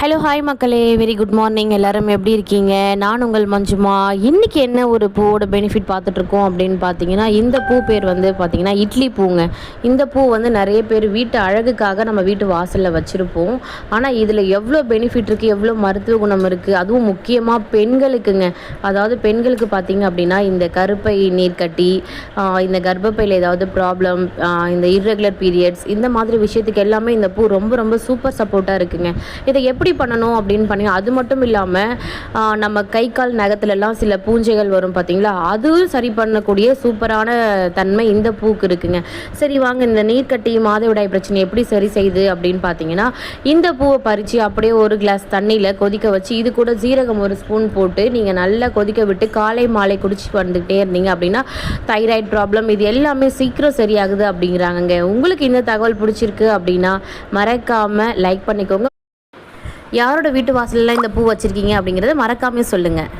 Hello hi மக்களே. Very good morning எல்லோரும் எப்படி இருக்கீங்க? நான் உங்கள் மஞ்சுமா. இன்றைக்கி என்ன ஒரு பூவோட பெனிஃபிட் பார்த்துட்ருக்கோம் அப்படின்னு பார்த்தீங்கன்னா இந்த பூ பேர் வந்து பார்த்திங்கன்னா இட்லி பூங்க. இந்த பூ வந்து நிறைய பேர் வீட்டு அழகுக்காக நம்ம வீட்டு வாசலில் வச்சுருப்போம். ஆனால் இதில் எவ்வளோ பெனிஃபிட் இருக்குது எவ்வளோ மருத்துவ குணம் இருக்குது அதுவும் முக்கியமாக பெண்களுக்குங்க. அதாவது பெண்களுக்கு பார்த்தீங்க அப்படின்னா இந்த கருப்பை நீர் கட்டி இந்த கர்ப்பப்பையில் ஏதாவது ப்ராப்ளம் இந்த இர்ரெகுலர் பீரியட்ஸ் இந்த மாதிரி விஷயத்துக்கு எல்லாமே இந்த பூ ரொம்ப ரொம்ப சூப்பர் சப்போர்ட்டாக இருக்குங்க. இதை எப்படி பண்ணணும் அப்படின்னு பண்ணி அது மட்டும் இல்லாமல் நம்ம கை கால் நகத்துலலாம் சில பூஞ்சைகள் வரும் பார்த்தீங்களா அதுவும் சரி பண்ணக்கூடிய சூப்பரான தன்மை இந்த பூக்கு இருக்குங்க. சரி வாங்க இந்த நீர்க்கட்டி மாதவிடாய் பிரச்சனை எப்படி சரி செய்யுது அப்படின்னு பார்த்தீங்கன்னா இந்த பூவை பறித்து அப்படியே ஒரு கிளாஸ் தண்ணியில் கொதிக்க வச்சு இது கூட ஜீரகம் ஒரு ஸ்பூன் போட்டு நீங்கள் நல்லா கொதிக்க விட்டு காலை மாலை குடிச்சு வந்துக்கிட்டே இருந்தீங்க அப்படின்னா தைராய்டு ப்ராப்ளம் இது எல்லாமே சீக்கிரம் சரியாகுது அப்படிங்கிறாங்கங்க. உங்களுக்கு இந்த தகவல் பிடிச்சிருக்கு அப்படின்னா மறக்காமல் லைக் பண்ணிக்கோங்க. யாரோட வீட்டு வாசல்லாம் இந்த பூ வச்சுருக்கீங்க அப்படிங்கிறத மறக்காமல் சொல்லுங்கள்